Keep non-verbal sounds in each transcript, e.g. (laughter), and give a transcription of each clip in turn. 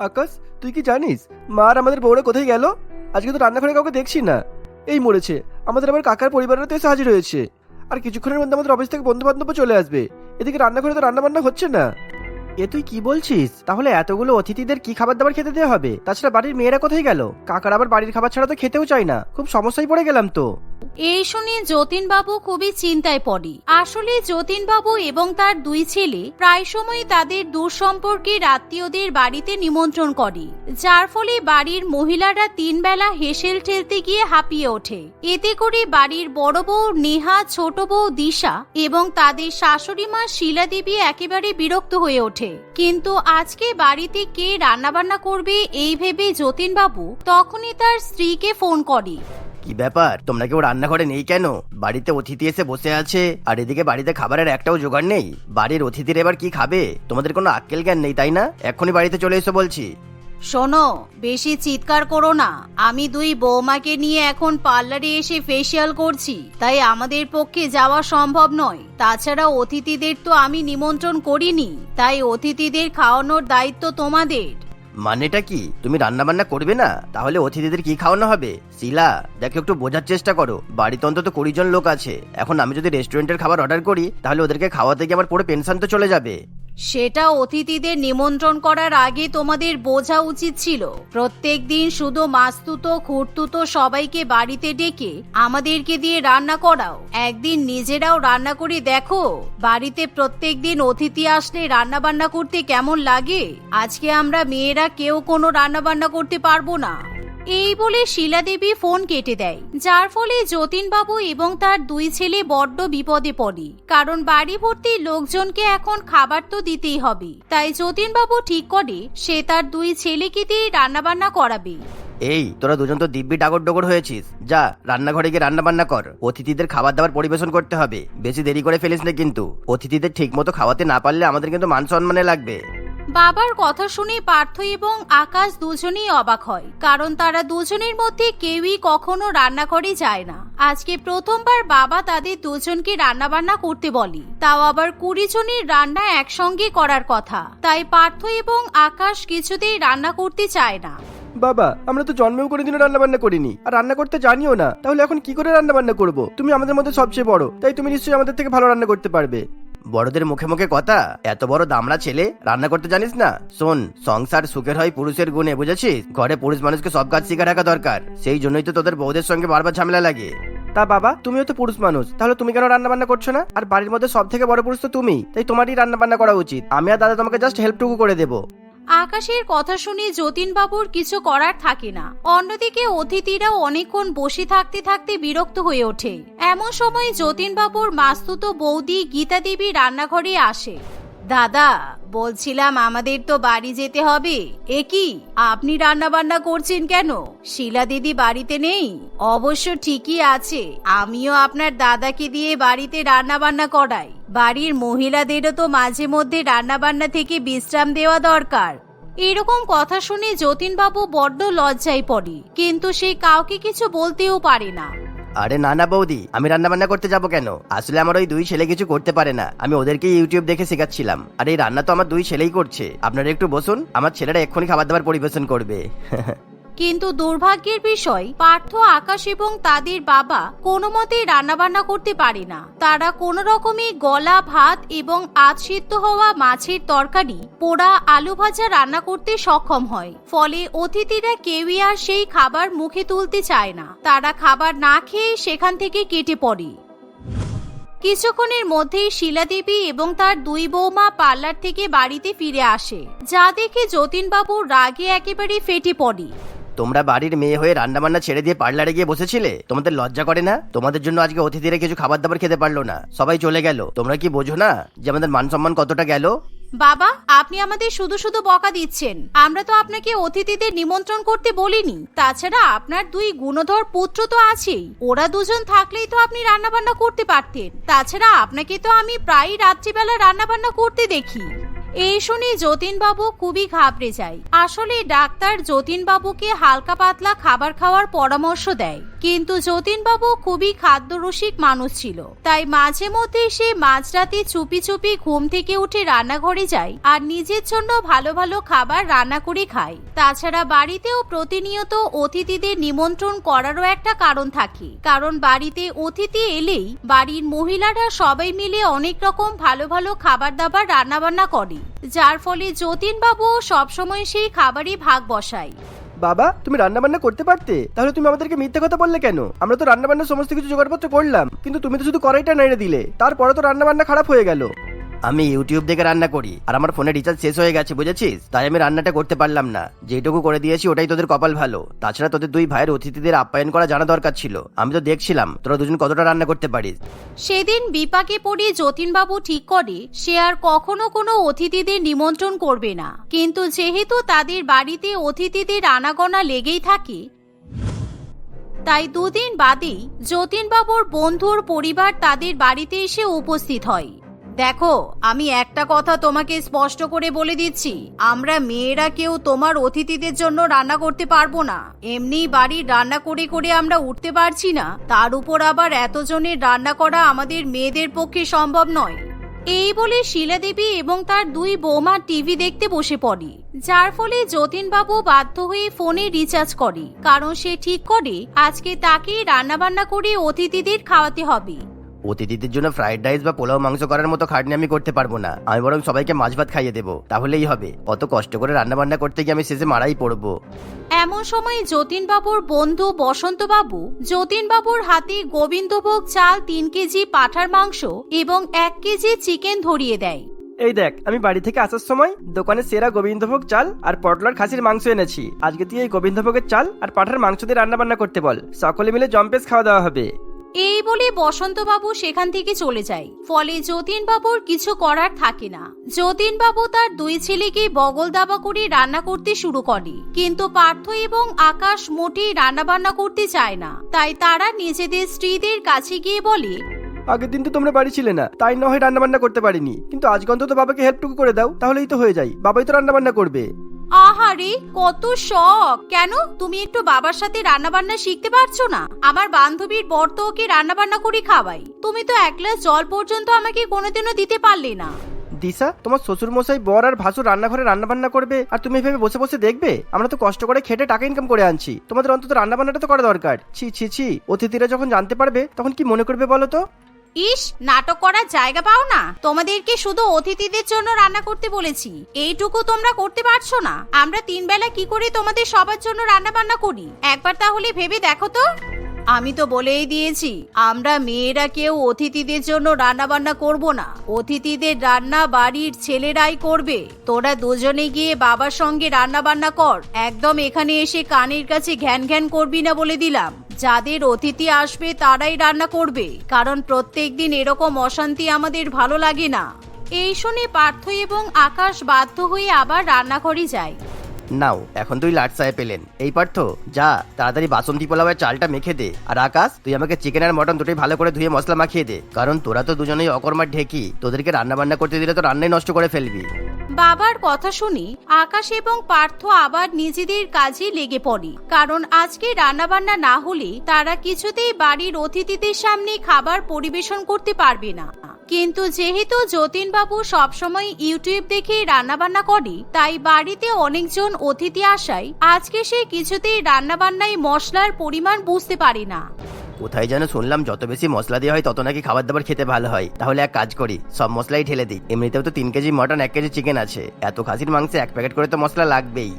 আকাশ, তুই কি জানিস? মা আর আমাদের বউরা কোথায় গেল? আজকে তো রান্নাঘরে কাউকে দেখছি না। এই মরেছে। আমাদের আবার কাকার পরিবারের তো এসে হাজির হয়েছে আর কিছুক্ষণের মধ্যে আমাদের অফিস থেকে বন্ধু বান্ধব চলে আসবে। এদিকে রান্নাঘরে তো রান্না বান্না হচ্ছে না। এ তুই কি বলছিস? তাহলে এতগুলো অতিথিদের কি খাবার দাবার খেতে দেওয়া হবে? তাছাড়া বাড়ির মেয়েরা কোথায় গেল? কাকার আবার বাড়ির খাবার ছাড়া তো খেতেও চায় না। খুব সমস্যায় পড়ে গেলাম তো। এই শুনে যতীনবাবু খুবই চিন্তায় পড়ে। আসলে যতীনবাবু এবং তার দুই ছেলে প্রায় সময় তাদের দূর সম্পর্কের আত্মীয়দের বাড়িতে নিমন্ত্রণ করে, যার ফলে বাড়ির মহিলারা তিন বেলা হেসেল ঠেলতে গিয়ে হাঁপিয়ে ওঠে। এতে করে বাড়ির বড় বউ নেহা, ছোট বউ দিশা এবং তাদের শাশুড়ি মা শিলা দেবী একেবারে বিরক্ত হয়ে ওঠে। কিন্তু আজকে বাড়িতে কে রান্নাবান্না করবে এই ভেবে যতীনবাবু তখনই তার স্ত্রীকে ফোন করে। কি ব্যাপার? তোমরা কেউ রান্নাঘরে নেই কেন? বাড়িতে অতিথি এসে বসে আছে, আর এদিকে বাড়িতে খাবারের একটাও জোগাড় নেই। বাড়ির অতিথির এবার কি খাবে? তোমাদের কোনো আক্কেল জ্ঞান নেই, তাই না? এক্ষুনি বাড়িতে চলে এসো বলছি। শোনো, বেশি চিৎকার করো না। আমি দুই বৌমাকে নিয়ে এখন পার্লারে এসে ফেসিয়াল করছি। তাই আমাদের পক্ষে যাওয়া সম্ভব নয়। তাছাড়া অতিথিদের তো আমি নিমন্ত্রণ করিনি। তাই অতিথিদের খাওয়ানোর দায়িত্ব তোমাদের। মানেটা কি? তুমি রান্না বান্না করবে না? তাহলে অতিথিদের কি খাওয়ানো হবে? শিলা, দেখো একটু বোঝার চেষ্টা করো। বাড়িতে অন্তত কুড়ি জন লোক আছে। এখন আমি যদি রেস্টুরেন্টের খাবার অর্ডার করি, তাহলে ওদেরকে খাওয়াতে গিয়ে আমার পুরো পেনশন তো চলে যাবে। সেটা অতিথিদের নিমন্ত্রণ করার আগে তোমাদের বোঝা উচিত ছিল। প্রত্যেক দিন শুধু মাস্তুতো, খুঁড়তুতো সবাইকে বাড়িতে ডেকে আমাদেরকে দিয়ে রান্না করাও। একদিন নিজেরাও রান্না করে দেখো, বাড়িতে প্রত্যেক দিন অতিথি আসলে রান্না বান্না করতে কেমন লাগে? আজকে আমরা মেয়েরা কেউ কোনো রান্না বান্না করতে পারব না। এই বলে শিলা দেবী ফোন কেটে দেয়। যার ফলে যতীনবাবু এবং তার দুই ছেলে বড্ড বিপদে পড়ে। কারণ বাড়ি ভর্তি লোকজনকে এখন খাবার তো দিতেই হবে। তাই যতীনবাবু ঠিক করে সে তার দুই ছেলেকে দিয়ে রান্নাবান্না করাবে। এই, তোরা দুজন তো দিব্যি ডাগর ডগর হয়েছিস। যা, রান্নাঘরে গিয়ে রান্না বান্না কর। অতিথিদের খাবার দাবার পরিবেশন করতে হবে। বেশি দেরি করে ফেলিস না কিন্তু। অতিথিদের ঠিক মতো খাওয়াতে না পারলে আমাদের কিন্তু মান সম্মানে লাগবে। বাবার কথা শুনে পার্থ এবং আকাশ দুজনেই অবাক হয়, কারণ তারা দুজনের মধ্যে কেউই কখনো রান্নাঘরে যায় না। আজকে প্রথমবার বাবা তাদের দুজনকে রান্নাবান্না করতে বলে। তাও আবার কুড়ি জনের রান্না একসঙ্গে করার কথা। তাই পার্থ এবং আকাশ কিছুতেই রান্না করতে চায় না। বাবা, আমরা তো জন্মেও কোনোদিনও রান্না বান্না করিনি। আর রান্না করতে জানিও না। তাহলে এখন কি করে রান্না বান্না করব? তুমি আমাদের মধ্যে সবচেয়ে বড়। তাই তুমি নিশ্চয়ই আমাদের থেকে ভালো রান্না করতে পারবে। বড়দের মুখে মুখে কথা? এত বড় দামড়া ছেলে, রান্না করতে জানিস না? শোন, সংসার সুখের হয় পুরুষের গুণে, বুঝেছিস? ঘরে পুরুষ মানুষকে সব কাজ শিখে রাখা দরকার। সেই জন্যই তো তোদের বউদের সঙ্গে বারবার ঝামেলা লাগে। তা বাবা, তুমিও তো পুরুষ মানুষ, তাহলে তুমি কেন রান্না বান্না করছ না? আর বাড়ির মধ্যে সব থেকে বড় পুরুষ তো তুমি তাই তোমারই রান্না বান্না করা উচিত। আমি আর দাদা তোমাকে জাস্ট হেল্পটুকু করে দেবো। আকাশের কথা শুনে যতীনবাবুর কিছু করার থাকে না। অন্যদিকে অতিথিরাও অনেকক্ষণ বসে থাকতে থাকতে বিরক্ত হয়ে ওঠে। এমন সময় যতীনবাবুর মাস্তুত বৌদি গীতা দেবী রান্নাঘরে আসে। দাদা, বলছিলাম আমাদের তো বাড়ি যেতে হবে। এ কি, আপনি রান্না বান্না করছেন কেন? শিলা দিদি বাড়িতে নেই? অবশ্য ঠিকই আছে, আমিও আপনার দাদাকে দিয়ে বাড়িতে রান্না বান্না করাই। বাড়ির মহিলাদেরও তো মাঝে মধ্যে রান্না বান্না থেকে বিশ্রাম দেওয়া দরকার। এরকম কথা শুনে যতীনবাবু বড্ড লজ্জায় পড়ে, কিন্তু সে কাউকে কিছু বলতেও পারে না। আরে না না বৌদি, আমি রান্না বান্না করতে যাব কেন? আসলে আমার ওই দুই ছেলে কিছু করতে পারে না। আমি ওদেরকে ইউটিউব দেখে শেখাচ্ছিলাম। আর এই রান্না তো আমার দুই ছেলেই করছে। আপনারা একটু বসুন, আমার ছেলেরা এক্ষুনি খাবার দাবার পরিবেশন করবে। (laughs) কিন্তু দুর্ভাগ্যের বিষয়, পার্থ আকাশ এবং তাদের বাবা কোনো মতে রান্নাবান্না করতে পারে না। তারা কোনো রকমে গলা, ভাত এবং আধ সিদ্ধ হওয়া মাছের তরকারি, পোড়া আলু ভাজা রান্না করতে সক্ষম হয়। ফলে অতিথিরা কেউই আর সেই খাবার মুখে তুলতে চায় না। তারা খাবার না খেয়ে সেখান থেকে কেটে পড়ে। কিছুক্ষণের মধ্যেই শিলাদেবী এবং তার দুই বৌমা পার্লার থেকে বাড়িতে ফিরে আসে। যা দেখে যতীনবাবু রাগে একেবারে ফেটে পড়ে। তোমরা বাড়ির মেয়ে হয়ে রান্না বান্না ছেড়ে দিয়ে পার্লারে গিয়ে বসেছিলে? তোমাদের লজ্জা করে না? তোমাদের জন্য আজকে অতিথিরা কিছু খাবার দাবার খেতে পারল না। সবাই চলে গেল। তোমরা কি বোঝো না যে আমাদের মান সম্মান কতটা গেল? বাবা, আপনি আমাদের শুধু শুধু বকা দিচ্ছেন। আমরা তো আপনাকে অতিথিদের নিমন্ত্রণ করতে বলিনি। তাছাড়া আপনার দুই গুণধর পুত্র তো আছেই। ওরা দুজন থাকলেই তো আপনি রান্না বান্না করতে পারতেন। তাছাড়া আপনাকে তো আমি প্রায়ই রাত্রিবেলা রান্না বান্না করতে দেখি। এই শুনে যতীনবাবু খুবই ঘাবড়ে যায়। আসলে ডাক্তার যতীনবাবুকে হালকা পাতলা খাবার খাওয়ার পরামর্শ দেয়। কিন্তু যতীনবাবু খুবই খাদ্যরসিক মানুষ ছিল। তাই মাঝে মধ্যে সে মাঝরাতে চুপি চুপি ঘুম থেকে উঠে রান্নাঘরে যায় আর নিজের জন্য ভালো ভালো খাবার রান্না করে খায়। তাছাড়া বাড়িতেও প্রতিনিয়ত অতিথিদের নিমন্ত্রণ করারও একটা কারণ থাকে। কারণ বাড়িতে অতিথি এলেই বাড়ির মহিলারা সবাই মিলে অনেক রকম ভালো ভালো খাবার দাবার রান্নাবান্না করে। যার ফলে যতীনবাবু সবসময় সেই খাবারই ভাগ বসায়। বাবা, তুমি রান্না বান্না করতে পারতে? তাহলে তুমি আমাদেরকে মিথ্যে কথা বললে কেন? আমরা তো রান্না বান্না সমস্ত কিছু জোগাড়পত্র করলাম, কিন্তু তুমি তো শুধু কড়াইটা নেড়ে দিলে। তারপরে তো রান্না বান্না খারাপ হয়ে গেল। আমি ইউটিউব দেখে রান্না করি, আর আমার ফোনে রিচার্জ শেষ হয়ে গেছে, বুঝেছিস? তাই আমি রান্নাটা করতে পারলাম না। যেটুকু করে দিয়েছি, ওটাই তোদের কপাল ভালো। তাছাড়া তোদের দুই ভাইয়ের অতিথিদের আপ্যায়ন করা জানা দরকার ছিল। আমি তো দেখছিলাম, তোরা দুজন কতটা রান্না করতে পারিস। সেদিন বিপাকে পড়ে যতীনবাবু ঠিক করে, সে আর কখনো কোনো অতিথিদের নিমন্ত্রণ করবে না। কিন্তু যেহেতু তাদের বাড়িতে অতিথিদের আনাগোনা লেগেই থাকে, তাই দুদিন বাদেই যতীনবাবুর বন্ধুর পরিবার তাদের বাড়িতে এসে উপস্থিত হয়। দেখো, আমি একটা কথা তোমাকে স্পষ্ট করে বলে দিচ্ছি। আমরা মেয়েরা কেউ তোমার অতিথিদের জন্য রান্না করতে পারব না। এমনি বাড়ির রান্না করে করে আমরা উঠতে পারছি না। তার উপর আবার এতজনের রান্না করা আমাদের মেয়েদের পক্ষে সম্ভব নয়। এই বলে শিলা দেবী এবং তার দুই বৌমা টিভি দেখতে বসে পড়ে। যার ফলে যতীনবাবু বাধ্য হয়ে ফোনে রিচার্জ করে। কারণ সে ঠিক করে, আজকে তাকে রান্নাবান্না করে অতিথিদের খাওয়াতে হবে। অতিথিদের জন্য ফ্রাইড রাইস বা পোলাও মাংস করার মতো খাটনি আমি করতে পারব না। আমি বরং সবাইকে মাছ ভাত খাইয়ে দেবো। তাহলেই হবে। অত কষ্ট করে রান্না বান্না করতে গিয়ে আমি শেষে মারাই পড়ব। এমন সময় যতীনবাবুর বন্ধু বসন্তবাবু যতীনবাবুর হাতে গোবিন্দভোগ চাল তিন কেজি পাঠার মাংস এবং এক কেজি চিকেন ধরিয়ে দেয়। এই দেখ আমি বাড়ি থেকে আসার সময় দোকানে সেরা গোবিন্দভোগ চাল আর পটলার খাসির মাংস এনেছি। আজকে তুই এই গোবিন্দভোগের চাল আর পাঠার মাংস দিয়ে রান্না বান্না করতে বল। সকলে মিলে জম্পেস খাওয়া দাওয়া হবে। এই বলে বসন্তবাবু সেখান থেকে চলে যায়। ফলে যতীনবাবুর কিছু করার থাকে না। যতীনবাবু তার দুই ছেলেকে বগল দাবা করে রান্না করতে শুরু করে। কিন্তু পার্থ এবং আকাশ মোটেই রান্না বান্না করতে চায় না। তাই তারা নিজেদের স্ত্রীদের কাছে গিয়ে বলে, আগের দিন তো তোমরা বাড়ি ছিলে না, তাই না হয় রান্না বান্না করতে পারিনি। কিন্তু আজ অন্তত বাবাকে হেল্পটুকু করে দাও, তাহলেই তো হয়ে যায়। বাবাই তো রান্না বান্না করবে। আহারে, কত শখ। কেন? তুমি একটু বাবার সাথে রান্না বান্না শিখতে পারছ না? আমার বান্ধবীর বর তো ওকে রান্না বান্না করে খাওয়াই তুমি তো এক গ্লাস জল পর্যন্ত আমাকে কোনোদিনও দিতে পারলে না। দিশা, তোমার শ্বশুর মশাই বর আর ভাসুর রান্নাঘরে রান্না বান্না করবে, আর তুমি এভাবে বসে বসে দেখবে? আমরা তো কষ্ট করে খেটে টাকা ইনকাম করে আনছি। তোমাদের অন্তত রান্না বান্নাটা তো করা দরকার। ছি ছি ছি। অতিথিরা যখন জানতে পারবে, তখন কি মনে করবে বলো তো? ইস নাটক করার জায়গা পাও না। তোমাদেরকে শুধু অতিথিদের জন্য রান্না করতে বলেছি। এইটুকু তোমরা করতে পারছ না। আমরা তিন বেলা কি করে তোমাদের সবার জন্য রান্না বান্না করি? একবার তাহলে ভেবে দেখো তো। আমি তো বলেই দিয়েছি, আমরা মেয়েরা কেউ অতিথিদের জন্য রান্না বান্না করব না। অতিথিদের রান্না বাড়ির ছেলেরাই করবে। তোরা দুজনে গিয়ে বাবার সঙ্গে রান্না বান্না কর। একদম এখানে এসে কানের কাছে ঘ্যান ঘ্যান করবি না বলে দিলাম। যাদের অতিথি আসবে তারাই রান্না করবে। কারণ প্রত্যেক দিন এরকম অশান্তি আমাদের ভালো লাগে না। এই শুনে পার্থ এবং আকাশ বাধ্য হয়ে আবার রান্নাঘরে যায়। নাও, এখন তুই লাট সাহেব পেলেন এই পার্থ, যা, তাড়াতাড়ি বাসন্তী পোলাওয়ের চালটা মেখে দে। আর আকাশ, তুই আমাকে চিকেন আর মটন দুটোই ভালো করে ধুয়ে মশলা মাখিয়ে দে। কারণ তোরা তো দুজনেই অকর্মার ঢেকি, তোদেরকে রান্না বান্না করতে দিলে তো রান্নাই নষ্ট করে ফেলবি। বাবার কথা শুনে, আকাশ এবং পার্থ আবার নিজেদের কাজে লেগে পড়ে। কারণ আজকে রান্নাবান্না না হলে তারা কিছুতেই বাড়ির অতিথিদের সামনে খাবার পরিবেশন করতে পারবে না। কিন্তু যেহেতু যতীনবাবু সবসময় ইউটিউব দেখে রান্নাবান্না করে তাই বাড়িতে অনেকজন অতিথি আসায় আজকে সে কিছুতেই রান্নাবান্নায় মশলার পরিমাণ বুঝতে পারে না। কোথায় যেন শুনলাম যত বেশি মশলা দেওয়া হয় তত নাকি খাবার দাবার খেতে ভালো হয়। তাহলে এক কাজ করি, সব মশলাই ঢেলে দিই। এমনিতেও তো তিন কেজি মটন, এক কেজি চিকেন আছে। এত খাসির মাংসে এক প্যাকেট করে তো মশলা লাগবেই।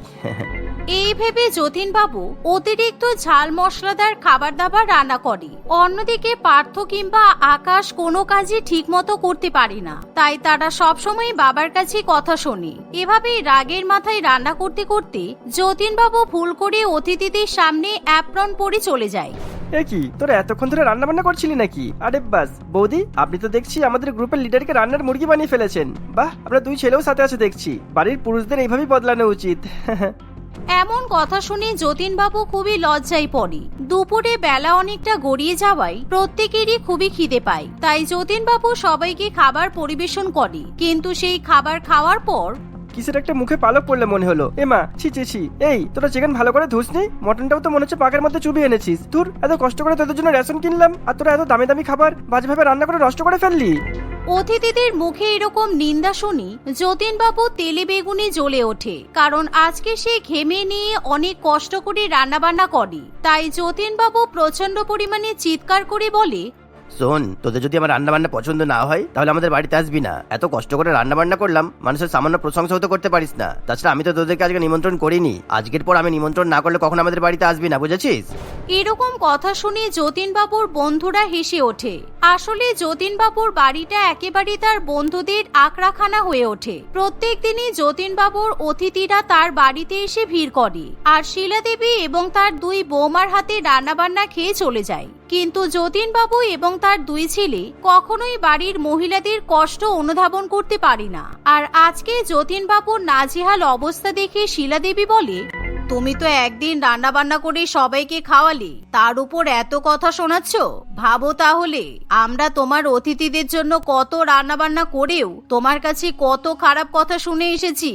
এই ভেবে যতীনবাবু অতিরিক্ত ঝাল মশলাদার খাবার দাবার রান্না করে অন্যদিকে পার্থ কিংবা আকাশ কোনো কাজই ঠিক মতো করতে পারে না। তাই তারা সবসময় বাবার কাছে কথা শোনে। এভাবেই রাগের মাথায় রান্না করতে করতে যতীনবাবু ভুল করে অতিথিদের সামনে অ্যাপ্রন পরে চলে যায়। এ কি, তোরা এতক্ষণ ধরে রান্না বান্না করছিলি নাকি? আরে বাস, বৌদি, আপনি তো দেখছি আমাদের গ্রুপের লিডারকে রান্নার মুরগি বানিয়ে ফেলেছেন। বাহ আপনার দুই ছেলেও সাথে আছে দেখছি। বাড়ির পুরুষদের এইভাবেই বদলানো উচিত। এমন কথা শুনে যতীনবাবু খুবই লজ্জায় পড়ে। দুপুরে বেলা অনেকটা গড়িয়ে যাওয়ায় প্রত্যেকেরই খুবই খিদে পায়। তাই যতীনবাবু সবাইকে খাবার পরিবেশন করে। কিন্তু সেই খাবার খাওয়ার পর কিসের একটা মুখে পালক পড়লে মনে হলো? এ মা, ছি ছি ছি। এই, তোরা চিকেন ভালো করে ধুসনি মটনটাও তো মনে হচ্ছে পাকের মধ্যে চুবিয়ে এনেছিস। তোর এত কষ্ট করে তোদের জন্য রেশন কিনলাম, আর তোরা এত দামি দামি খাবার বাজেভাবে রান্না করে নষ্ট করে ফেললি। অতিথিদের মুখে এরকম নিন্দা শুনি যতীনবাবু তেলে বেগুনে জ্বলে ওঠে, কারণ আজকে সে ঘেমে নিয়ে অনেক কষ্ট করে রান্নাবান্না করে। তাই যতীনবাবু প্রচণ্ড পরিমাণে চিৎকার করে বলে শোন, তোদের যদি আমার রান্না বান্না পছন্দ না হয়, তাহলে আমাদের বাড়িতে আসবি না। এত কষ্ট করে রান্না বান্না করলাম, মানুষের সামান্য প্রশংসা হতে করতে পারিস না। তাছাড়া আমি তো তোদেরকে আজকে নিমন্ত্রণ করিনি। আজকের পর আমি নিমন্ত্রণ না করলে কখন আমাদের বাড়িতে আসবি না, বুঝেছিস? এরকম কথা শুনে যতীনবাবুর বন্ধুরা হেসে ওঠে। আসলে যতীনবাবুর বাড়িটা একেবারে তার বন্ধুদের আকড়াখানা হয়ে ওঠে। প্রত্যেক দিনই যতীনবাবুর অতিথিরা তার বাড়িতে এসে ভিড় করে, আর শিলাদেবী এবং তার দুই বৌমার হাতে রান্নাবান্না খেয়ে চলে যায়। কিন্তু যতীনবাবু এবং তার দুই ছেলে কখনোই বাড়ির মহিলাদের কষ্ট অনুধাবন করতে পারে না। আর আজকে যতীনবাবুর নাজেহাল অবস্থা দেখে শিলা দেবী বলে, তুমি তো একদিন রান্না বান্না করে সবাইকে খাওয়ালে, তার উপর এত কথা শোনাচ্ছ? ভাবো তাহলে, আমরা তোমার অতিথিদের জন্য কত রান্না বান্না করেও তোমার কাছে কত খারাপ কথা শুনে এসেছি।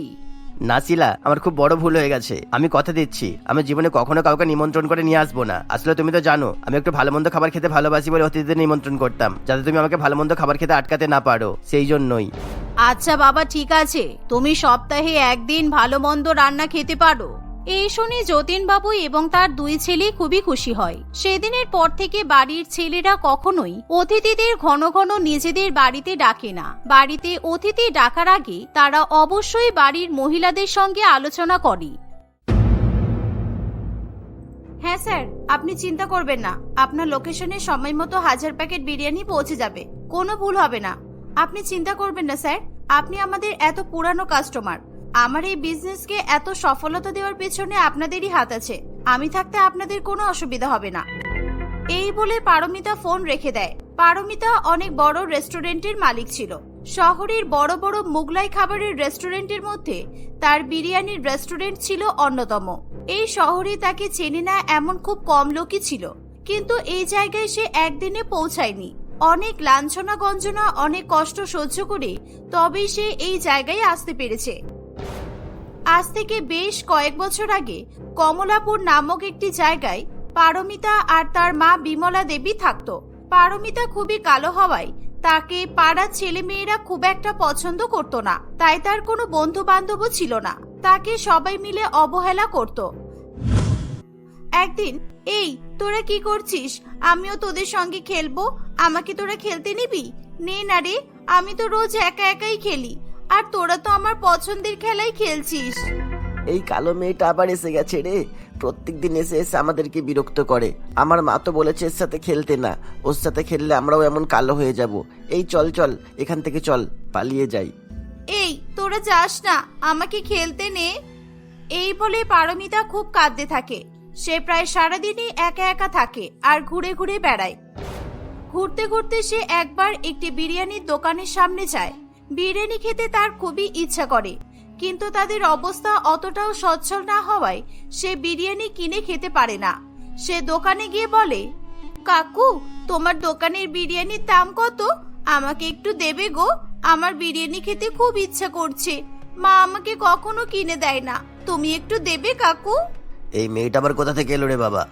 নাসিলা আমার খুব বড় ভুল হয়ে গেছে। আমি কথা দিচ্ছি। আমি জীবনে কখনো কাউকে নিমন্ত্রণ করে নিয়ে আসব না। আসলে তুমি তো জানো, আমি একটু ভালো মন্দ খাবার খেতে ভালোবাসি বলে অতিথিদের নিমন্ত্রণ করতাম, যাতে তুমি আমাকে ভালো মন্দ খাবার খেতে আটকাতে না পারো। সেই জন্যই। আচ্ছা বাবা, ঠিক আছে। তুমি সপ্তাহে একদিন ভালো মন্দ রান্না খেতে পারো। এই শুনে যতীনবাবু এবং তার দুই ছেলে খুবই খুশি হয়। সেদিনের পর থেকে বাড়ির ছেলেরা কখনোই অতিথিদের ঘন ঘন নিজেদের বাড়িতে ডাকে না। বাড়িতে অতিথি ডাকার আগে তারা অবশ্যই বাড়ির মহিলাদের সঙ্গে আলোচনা করে। হ্যাঁ স্যার, আপনি চিন্তা করবেন না। আপনার লোকেশনে সময় মতো হাজার প্যাকেট বিরিয়ানি পৌঁছে যাবে। কোনো ভুল হবে না। আপনি চিন্তা করবেন না স্যার। আপনি আমাদের এত পুরানো কাস্টমার আমার এই বিজনেসকে এত সফলতা দেওয়ার পেছনে আপনাদেরই হাত আছে। আমি থাকতে আপনাদের কোনো অসুবিধা হবে না। এই বলে পারমিতা ফোন রেখে দেয়। পারমিতা অনেক বড় রেস্টুরেন্টের মালিক ছিল। শহরের বড় বড় মুগলাই খাবারের রেস্টুরেন্টের মধ্যে তার বিরিয়ানির রেস্টুরেন্ট ছিল অন্যতম। এই শহরে তাকে চেনে না এমন খুব কম লোকই ছিল। কিন্তু এই জায়গায় সে একদিনে পৌঁছায়নি। অনেক লাঞ্ছনা গঞ্জনা অনেক কষ্ট সহ্য করে তবেই সে এই জায়গায় আসতে পেরেছে। আজ থেকে বেশ কয়েক বছর আগে কমলাপুর নামক একটি জায়গায় পারমিতা আর তার মা বিমলা দেবী থাকতো। পারমিতা খুবই কালো হওয়ায় তাকে পাড়ার ছেলে মেয়েরা খুব একটা পছন্দ করত না, তাই তার কোনো বন্ধু বান্ধবও ছিল না। তাকে সবাই মিলে অবহেলা করত। একদিন, এই, তোরা কি করছিস? আমিও তোদের সঙ্গে খেলব? আমাকে তোরা খেলতে নিবি? নে না রে, আমি তো রোজ একা একাই খেলি। আর তোরা তো আমার পছন্দের খেলাই খেলছিস। এই কালো মেয়েটা আবার এসে গেছে রে। প্রত্যেক দিন এসে এসে আমাদেরকে বিরক্ত করে। আমার মা তো বলেছে এর সাথে খেলতে না। ওর সাথে খেললে আমরাও এমন কালো হয়ে যাব। এই চল চল এখান থেকে চল পালিয়ে যাই। এই তোরা যাস না। আমাকে খেলতে নে। এই বলে পারমিতা খুব কাঁদতে থাকে। সে প্রায় সারাদিনই একা একা থাকে আর ঘুরে ঘুরে বেড়ায়। ঘুরতে ঘুরতে সে একবার একটি বিরিয়ানির দোকানের সামনে যায়। বিরিয়ানি খেতে তার খুবই ইচ্ছা করে, কিন্তু তাদের অবস্থা অতটাও সচ্ছল না হওয়ায় সে বিরিয়ানি কিনে খেতে পারে না। সে দোকানে গিয়ে বলে, কাকু, তোমার দোকানের বিরিয়ানির দাম কত? আমাকে একটু দেবে গো, আমার বিরিয়ানি খেতে খুব ইচ্ছা করছে। মা আমাকে কখনো কিনে দেয় না, তুমি একটু দেবে কাকু? এই মেয়েটা আবার কোথা থেকে এলো রে বাবা?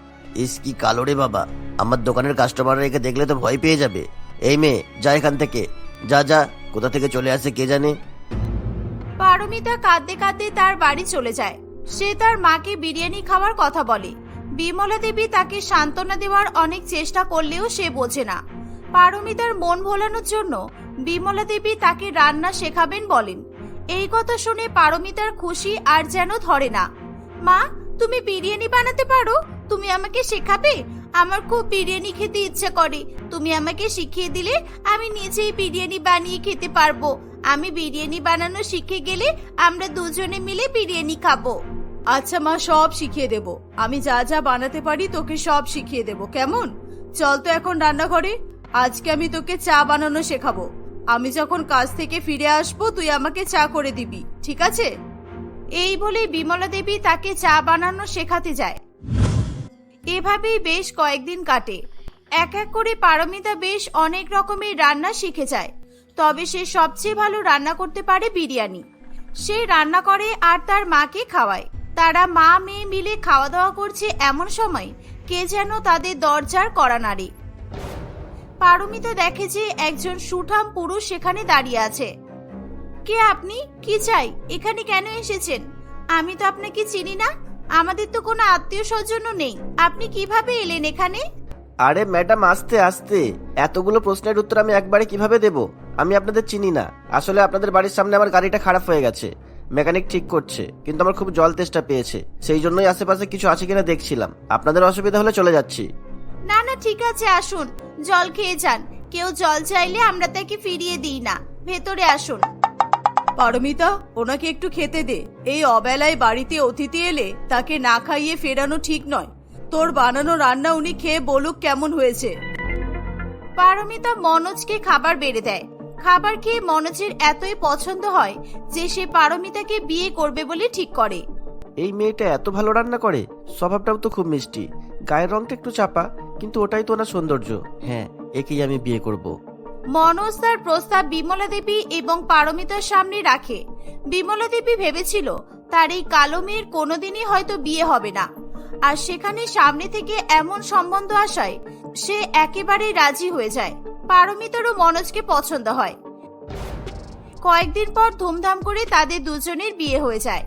ইস, কি কালো রে বাবা। আমার দোকানের কাস্টমাররা একে দেখলে তো ভয় পেয়ে যাবে। এই মেয়ে, যা এখান থেকে। যা যা। কোথা থেকে চলে আসে কে জানে? পারমিতা কাঁদতে কাঁদতে তার বাড়ি চলে যায়। সে তার মাকে বিরিয়ানি খাওয়ার কথা বলে। বিমলা দেবী তাকে সান্ত্বনা দেওয়ার অনেক চেষ্টা করলেও সে বোঝে না। পারমিতার মন ভোলানোর জন্য বিমলা দেবী তাকে রান্না শেখাবেন বলেন। এই কথা শুনে পারমিতার খুশি আর যেন ধরে না। মা, তুমি বিরিয়ানি বানাতে পারো? তুমি আমাকে শেখাবে? আমার খুব বিরিয়ানি খেতে ইচ্ছে করে। তুমি আমাকে শিখিয়ে দিলে আমি নিজেই বিরিয়ানি বানিয়ে খেতে পারব। আমি বিরিয়ানি বানানো শিখে গেলে আমরা দুজনে মিলে বিরিয়ানি খাব। আচ্ছা মা সব শিখিয়ে দেব। আমি যা যা বানাতে পারি তোকে সব শিখিয়ে দেব কেমন? চল তো এখন রান্নাঘরে। আজকে আমি তোকে চা বানানো শেখাবো। আমি যখন কাজ থেকে ফিরে আসব তুই আমাকে চা করে দিবি ঠিক আছে? এই বলে বিমলা দেবী তাকে চা বানানো শেখাতে যায়। এভাবেই বেশ কয়েকদিন কাটে। এক এক করে পারমিতা বেশ অনেক রকমের রান্না শিখে যায়। তবে সে সবচেয়ে ভালো রান্না করতে পারে বিরিয়ানি। সে রান্না করে আর তার মাকে খাওয়ায়। তারা মা মেয়ে মিলে খাওয়া দাওয়া করছে এমন সময় কে যেন তাদের দরজার কড়া নাড়ে। পারমিতা দেখে যে একজন সুঠাম পুরুষ সেখানে দাঁড়িয়ে আছে। কে আপনি? কি চাই? এখানে কেন এসেছেন? আমি তো আপনাকে চিনি না। আমাদের তো কোনো আত্মীয় স্বজনও নেই। আপনি কীভাবে এলেন এখানে? আরে ম্যাডাম আস্তে আস্তে। এতগুলো প্রশ্নের উত্তর আমি একবারে কীভাবে দেব? আমি আপনাদের চিনি না। আসলে আপনাদের বাড়ির সামনে আমার গাড়িটা খারাপ হয়ে গেছে। মেকানিক ঠিক করছে কিন্তু আমার খুব জল তেষ্টা পেয়েছে। সেই জন্যই আশেপাশে কিছু আছে কিনা দেখছিলাম। আপনাদের অসুবিধা হলে চলে যাচ্ছি। না না ঠিক আছে আসুন। জল খেয়ে যান। কেউ জল চাইলে আমরা তাকে ফিরিয়ে দিই না। ভেতরে আসুন। পারমিতা ওনাকে একটু খেতে দে। এই অবেলায় বাড়িতে অতিথি এলে তাকে না খাইয়ে ফেরানো ঠিক নয়। তোর বানানো রান্না উনি খেয়ে বলুক কেমন হয়েছে। পারমিতা মনোজকে খাবার বেড়ে দেয়। খাবার খেয়ে মনোজের এতই পছন্দ হয় যে সে পারমিতাকে বিয়ে করবে বলে ঠিক করে। এই মেয়েটা এত ভালো রান্না করে স্বভাবটাও তো খুব মিষ্টি। গায়ের রংটা একটু চাপা কিন্তু ওটাই তো না সৌন্দর্য। হ্যাঁ একেই আমি বিয়ে করব। মনোজ তার প্রস্তাব বিমলা দেবী এবং পারমিতার সামনে রাখে। বিমলা দেবী ভেবেছিল, তার এই কালো মেয়ের কোনোদিনই হয়তো বিয়ে হবে না। আর সেখানে সামনে থেকে এমন সম্বন্ধ আসায়, সে একেবারে রাজি হয়ে যায়। পারমিতারও মনোজকে পছন্দ হয়। কয়েকদিন পর ধুমধাম করে তাদের দুজনের বিয়ে হয়ে যায়।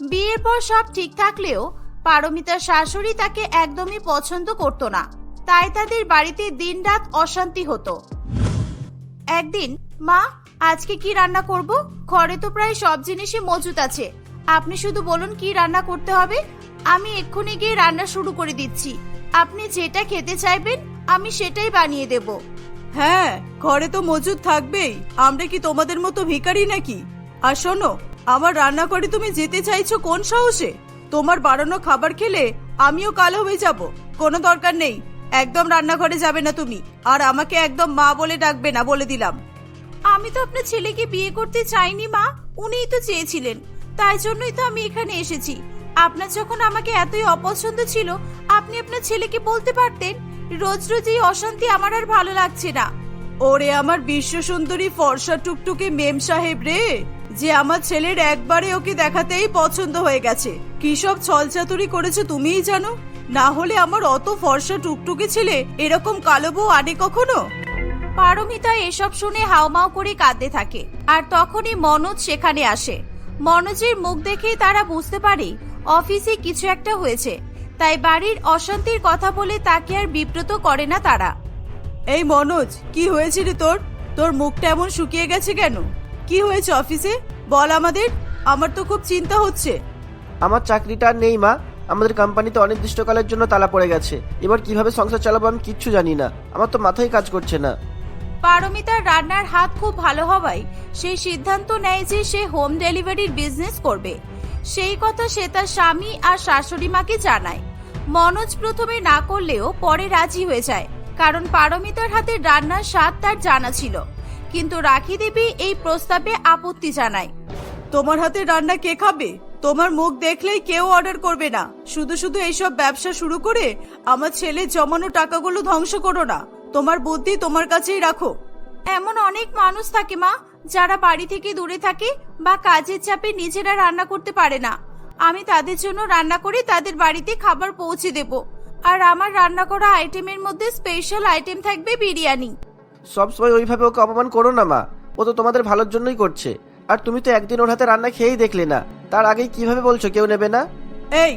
বিয়ের পর সব ঠিক থাকলেও, পারমিতার শাশুড়ি তাকে একদমই পছন্দ করত না। তাই তাদের বাড়িতে দিনরাত অশান্তি হতো। একদিন, মা, আজকে কি রান্না করব? ঘরে তো প্রায় সব জিনিসই মজুদ আছে। আপনি শুধু বলুন কি রান্না করতে হবে? আমি এক্ষুনি গিয়ে রান্না শুরু করে দিচ্ছি। আপনি যেটা খেতে চাইবেন, আমি সেটাই বানিয়ে দেব। হ্যাঁ ঘরে তো মজুদ থাকবেই। আমরা কি তোমাদের মতো ভিখারি নাকি? আর শোনো, আমার রান্না করে তুমি যেতে চাইছো কোন সাহসে? তোমার বাড়ানো খাবার খেলে আমিও কালো হয়ে যাব। কোনো দরকার নেই। একদম রান্নাঘরে যাবে না তুমি। আর আমাকে একদম মা বলে ডাকবে না বলে দিলাম। আমি তো আপনার ছেলেকে বিয়ে করতে চাইনি মা। উনিই তো চেয়েছিলেন। তাই জন্যই তো আমি এখানে এসেছি। আপনার যখন আমাকে এতই অপছন্দ ছিল আপনি আপনার ছেলেকে বলতে পারতেন রোজ রোজ এই অশান্তি আমার আর ভালো লাগছে না। ওরে আমার বিশ্ব সুন্দরী ফর্সা টুকটুকে মেম সাহেব রে যে আমার ছেলের একবারে ওকে দেখাতেই পছন্দ হয়ে গেছে। কি সব ছলচাতুরি করেছে তুমিই জানো। না হলে আমার অত ফর্সা টুকটুকে ছেলে এরকম কালো বউ আনে কখনো? পারমিতা এসব শুনে হাওমাও করে কাঁদতে থাকে আর তখনই মনোজ সেখানে আসে। মনোজের মুখ দেখে তারা বুঝতে পারে অফিসে কিছু একটা হয়েছে তাই বাড়ির অশান্তির কথা বলে তাকে আর বিব্রত করে না তারা। এই মনোজ কি হয়েছে রে তোর? তোর মুখটা এমন শুকিয়ে গেছে কেন? কি হয়েছে অফিসে? বল আমাদের আমার তো খুব চিন্তা হচ্ছে। আমার চাকরিটা আর নেই মা আমাদের কোম্পানিতে অনির্দিষ্টকালের জন্য তালা পড়ে গেছে। এবার কীভাবে সংসার চালাবো আমি কিচ্ছু জানি না। আমার তো মাথায় কাজ করছে না। পারমিতার রান্নার হাত খুব ভালো হওয়ায় সে সিদ্ধান্ত নেয় যে সে হোম ডেলিভারির বিজনেস করবে। সেই কথা সে তার স্বামী আর শাশুড়ি মাকে জানায়। মনোজ প্রথমে না করলেও পরে রাজি হয়ে যায় কারণ পারমিতার হাতের রান্নার স্বাদ তার জানা ছিল। কিন্তু রাখি দেবী এই প্রস্তাবে আপত্তি জানায়। তোমার হাতে রান্না কে খাবে? তোমার মুখ দেখলেই কেউ অর্ডার করবে না। শুধু শুধু এইসব ব্যবসা শুরু করে আমার ছেলে জমানো টাকাগুলো ধ্বংস করো না। তোমার বুদ্ধি তোমার কাছেই রাখো। এমন অনেক মানুষ থাকে মা যারা বাড়ি থেকে দূরে থাকে বা কাজের চাপে নিজেরা রান্না করতে পারে না। আমি তাদের জন্য রান্না করে তাদের বাড়িতে খাবার পৌঁছে দেব। আর আমার রান্না করা আইটেমের মধ্যে স্পেশাল আইটেম থাকবে বিরিয়ানি। সবসময় ওইভাবে ওকে অপমান করো না মা। ও তো তোমাদের ভালোর জন্যই করছে। আর তুমি তো একদিন ওর হাতে রান্না খেয়েই দেখলে না। তার আগেই কীভাবে বলছো কেউ নেবে না? এই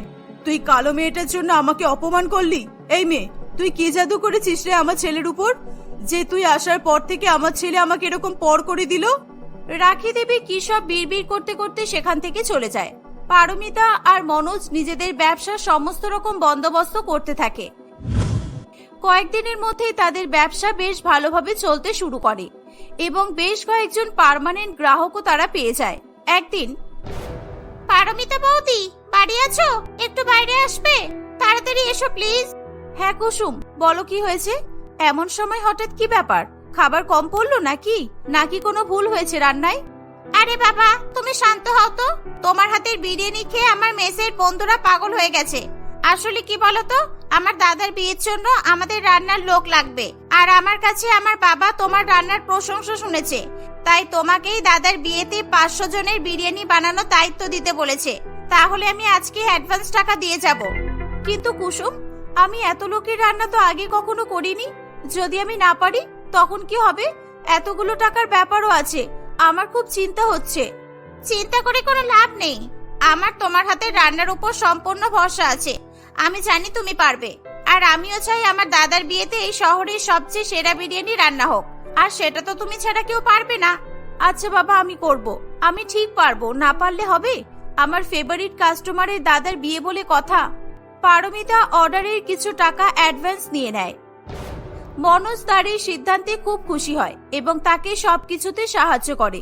তুই কালো মেয়েটার জন্য আমাকে অপমান করলি? এই মেয়ে তুই কি জাদু করেছিস রে আমার ছেলের উপর? যে তুই আসার পর থেকে আমার ছেলে আমাকে এরকম পর করে দিল? রাখি দেবী কি সব বিড়বিড় করতে করতে সেখান থেকে চলে যায়। পারমিতা আর মনোজ নিজেদের ব্যবসার সমস্ত রকম বন্দোবস্ত করতে থাকে। কয়েকদিনের মধ্যেই তাদের ব্যবসা বেশ ভালোভাবে চলতে শুরু করে এবং বেশ কয়েকজন পার্মানেন্ট গ্রাহকও তারা পেয়ে যায়। একদিন, পারমিতা বৌদি, বাড়ি আছো? একটু বাইরে আসবে? তাড়াতাড়ি এসো, প্লিজ। হ্যাঁ কুসুম, বলো কি হয়েছে? এমন সময় হঠাৎ কি ব্যাপার? খাবার কম পড়ল নাকি? নাকি কোনো ভুল হয়েছে রান্নায়? আরে বাবা, তুমি শান্ত হও তো। তোমার হাতের বিরিয়ানি খেয়ে আমার মেসের বন্ধুরা পাগল হয়ে গেছে। আসলে কি বলতো? আমার দাদার বিয়ের জন্য আমাদের রান্নার লোক লাগবে। আর আমার কাছে আমার বাবা তোমার রান্নার প্রশংসা শুনেছে। তাই তোমাকেই দাদার বিয়েতে পাঁচশো জনের বিরিয়ানি বানানোর দায়িত্ব দিতে বলেছে। তাহলে আমি আজকে অ্যাডভান্স টাকা দিয়ে যাব। কিন্তু কুসুম, আমি এত লোকের রান্না তো আগে কখনো করিনি। যদি আমি না পারি, তখন কি হবে? এতগুলো টাকার ব্যাপারও আছে। আমার খুব চিন্তা হচ্ছে। চিন্তা করে কোনো লাভ নেই। আমার তোমার হাতে রান্নার উপর সম্পূর্ণ ভরসা আছে। আমি জানি তুমি পারবে। আর আমিও চাই আমার দাদার বিয়েতে এই শহরের সবচেয়ে সেরা বিরিয়ানি রান্না হোক। আর সেটা তো তুমি ছাড়া কেউ পারবে না। আচ্ছা বাবা, আমি করব। আমি ঠিক পারব। না পারলে হবে? আমার ফেভারিট কাস্টমারের দাদার বিয়ে বলে কথা। পারমিতা অর্ডারের কিছু টাকা অ্যাডভান্স নিয়ে নেয়। মনোজ তার এই সিদ্ধান্তে খুব খুশি হয় এবং তাকে সবকিছুতে সাহায্য করে।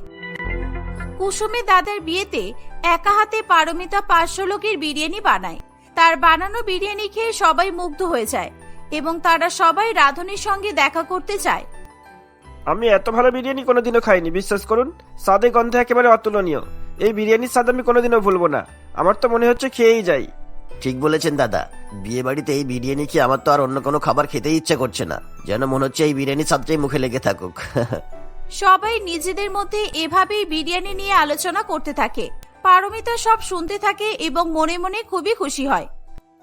কুসুমের দাদার বিয়েতে একা হাতে পারমিতা পাঁচশো লোকের বিরিয়ানি বানায়। তার বানানো বিরিয়ানি খেয়ে সবাই মুগ্ধ হয়ে যায় এবং তারা সবাই রাধুনির সঙ্গে দেখা করতে চায়। আমি এত ভালো বিরিয়ানি কোনোদিনও খাইনি বিশ্বাস করুন। স্বাদে গন্ধে একেবারে অতুলনীয়। এই বিরিয়ানির স্বাদ আমি কোনোদিনও ভুলবো না। আমার তো মনে হচ্ছে খেয়েই যাই। ঠিক বলেছেন দাদা। বিয়ে বাড়িতে এই বিরিয়ানি খেয়ে আমার তো আর অন্য কোনো খাবার খেতেই ইচ্ছে করছে না। যেন মনে হচ্ছে এই বিরিয়ানির স্বাদটাই মুখে লেগে থাকুক। (laughs) সবাই নিজেদের মধ্যে এভাবেই বিরিয়ানি নিয়ে আলোচনা করতে থাকে। পারমিতা সব শুনতে থাকে এবং মনে মনে খুবই খুশি হয়।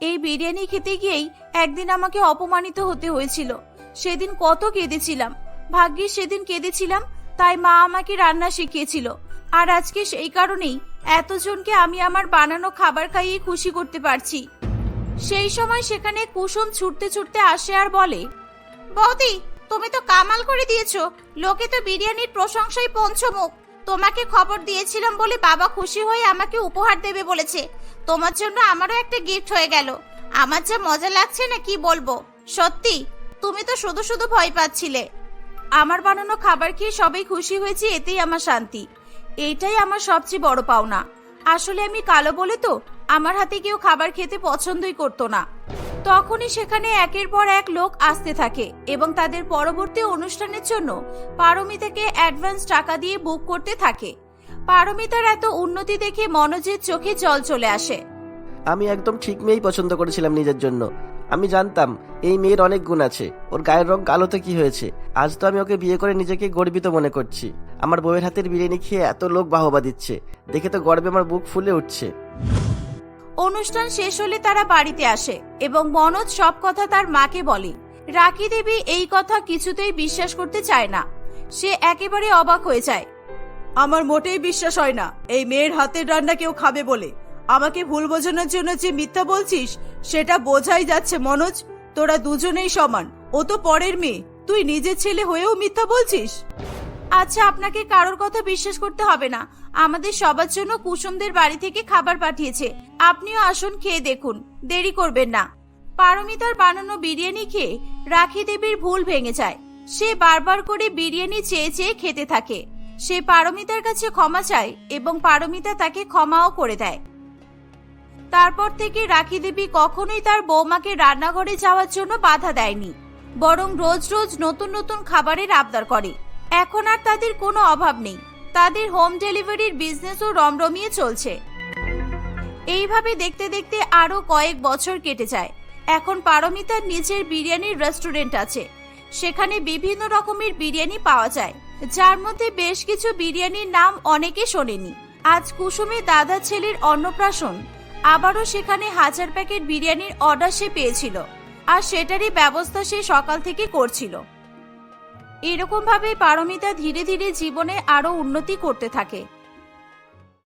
এই বিরিয়ানি খেতে গিয়েই একদিন আমাকে অপমানিত হতে হয়েছিল। সেদিন কত কেঁদেছিলাম। ভাগ্যিস সেদিন কেঁদেছিলাম, তাই মা আমাকে রান্না শিখিয়েছিল। আর আজকে সেই কারণেই এতজনকে আমি আমার বানানো খাবার খাইয়ে খুশি করতে পারছি। সেই সময় সেখানে কুসুম ছুটতে ছুটতে আসে আর বলে, বৌদি, তুমি তো কামাল করে দিয়েছ। লোকে তো বিরিয়ানির প্রশংসাই পঞ্চমুখ। তোমাকে খবর দিয়েছিলাম বলে বাবা খুশি হয়ে আমাকে উপহার দেবে বলেছে। তোমার জন্য আমারও একটা গিফট হয়ে গেল। আমার যা মজা লাগছে না কি বলব? সত্যি, তুমি তো শুধু শুধু ভয় পাচ্ছিলে। আমার বানানো খাবার খেয়ে সবাই খুশি হয়েছে, এতেই আমার শান্তি। এইটাই আমার সবচেয়ে বড় পাওনা। আসলে আমি কালো বলে তো আমার হাতে কেউ খাবার খেতে পছন্দই করতো না। তখনই সেখানে একের পর এক লোক আসতে থাকে এবং তাদের পরবর্তী অনুষ্ঠানের জন্য পারমিতাকে অ্যাডভান্স টাকা দিয়ে বুক করতে থাকে। পারমিতার এত উন্নতি দেখে মনোজের চোখে জল চলে আসে। আমি একদম ঠিক মেয়েই পছন্দ করেছিলাম নিজের জন্য। আমি জানতাম, এই মেয়ের অনেক গুণ আছে। ওর গায়ের রং কালোতে কি হয়েছে? আজ তো আমি ওকে বিয়ে করে নিজেকে গর্বিত মনে করছি। আমার বউয়ের হাতের বিরিয়ানি খেয়ে এত লোক বাহবা দিচ্ছে। দেখে তো গর্বে আমার বুক ফুলে উঠছে। অনুষ্ঠান শেষ হলে তারা বাড়িতে আসে এবং মনোজ সব কথা তার মাকে বলে। রাখি দেবী এই কথা কিছুতেই বিশ্বাস করতে চায় না। সে একেবারে অবাক হয়ে যায়। আমার মোটেই বিশ্বাস হয় না, এই মেয়ের হাতের রান্না কেউ খাবে বলে। আমাকে ভুল বোঝানোর জন্য যে মিথ্যা বলছিস, সেটা বোঝাই যাচ্ছে মনোজ। তোরা দুজনেই সমান, ও তো পরের মেয়ে। তুই নিজের ছেলে হয়েও মিথ্যা বলছিস? আচ্ছা আপনাকে কারোর কথা বিশ্বাস করতে হবে না। আমাদের সবার জন্য কুসুমদের বাড়ি থেকে খাবার পাঠিয়েছে। আপনিও আসুন, খেয়ে দেখুন। দেরি করবেন না। পারমিতার বানানো বিরিয়ানি খেয়ে রাখি দেবীর ভুল ভেঙে যায়। সে বারবার করে বিরিয়ানি চেয়ে চেয়ে খেতে থাকে। সে পারমিতার কাছে ক্ষমা চায় এবং পারমিতা তাকে ক্ষমাও করে দেয়। তারপর থেকে রাখি দেবী কখনোই তার বৌমাকে রান্নাঘরে যাওয়ার জন্য বাধা দেয়নি, বরং রোজ রোজ নতুন নতুন খাবারের আবদার করে। এখন আর তাদের কোনো অভাব নেই। তাদের হোম ডেলিভারির বিজনেসও রমরমিয়ে চলছে। এইভাবে দেখতে দেখতে আরও কয়েক বছর কেটে যায়। এখন পারমিতার নিজের বিরিয়ানির রেস্টুরেন্ট আছে। সেখানে বিভিন্ন রকমের বিরিয়ানি পাওয়া যায়। যার মধ্যে বেশ কিছু বিরিয়ানির নাম অনেকে শোনেনি। আজ কুসুমের দাদা ছেলের অন্নপ্রাশন। আবারও সেখানে হাজার প্যাকেট বিরিয়ানির অর্ডার সে পেয়েছিল। আর সেটারই ব্যবস্থা সে সকাল থেকে করছিল। এরকম ভাবে পারমিতা ধীরে ধীরে জীবনে আরও উন্নতি করতে থাকে।